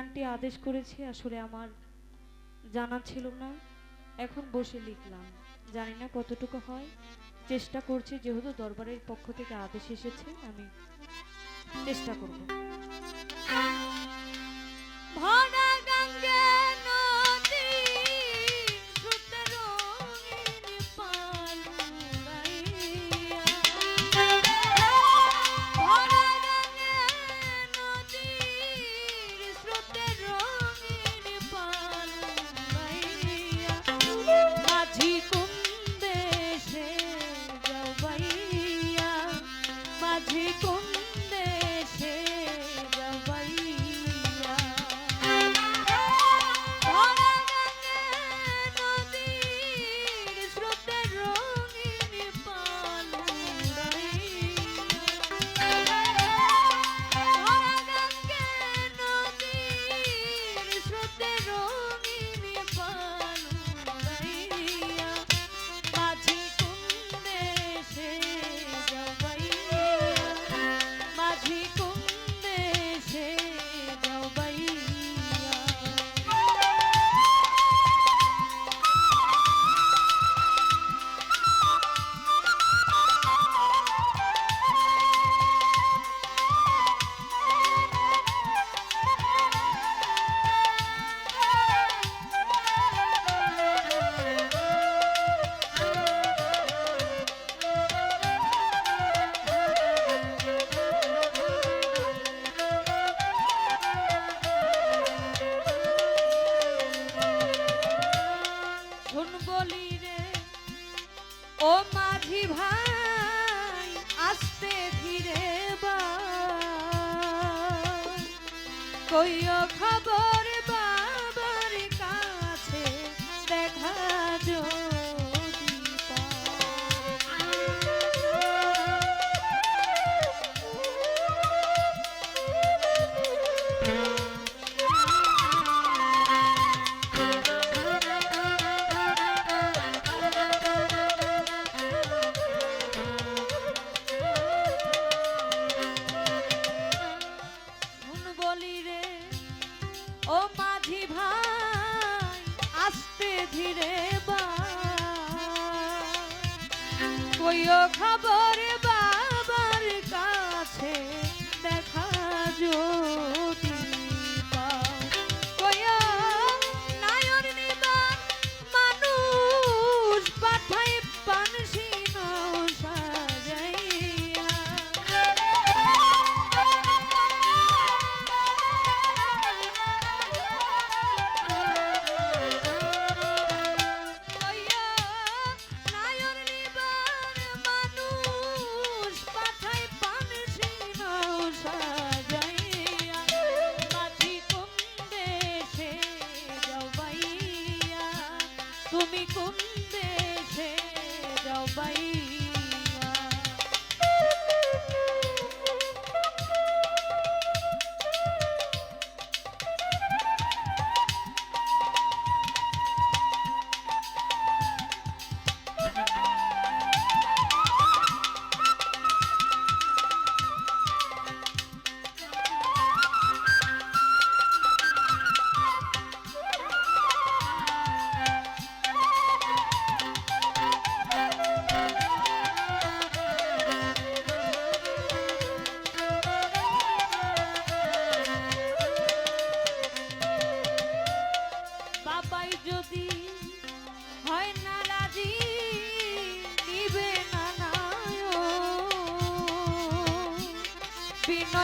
গানটি আদেশ করেছে, আসলে আমার জানা ছিল না। এখন বসে লিখলাম। জানি না কতটুকু হয়। চেষ্টা করছি, যেহেতু দরবারের পক্ষ থেকে আদেশ এসেছে, আমি চেষ্টা করব। For your khabar রে ও মাঝি ভাই আসতে ধীরে বা কইও খবর তুমি কোন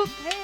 Whoop! Hey!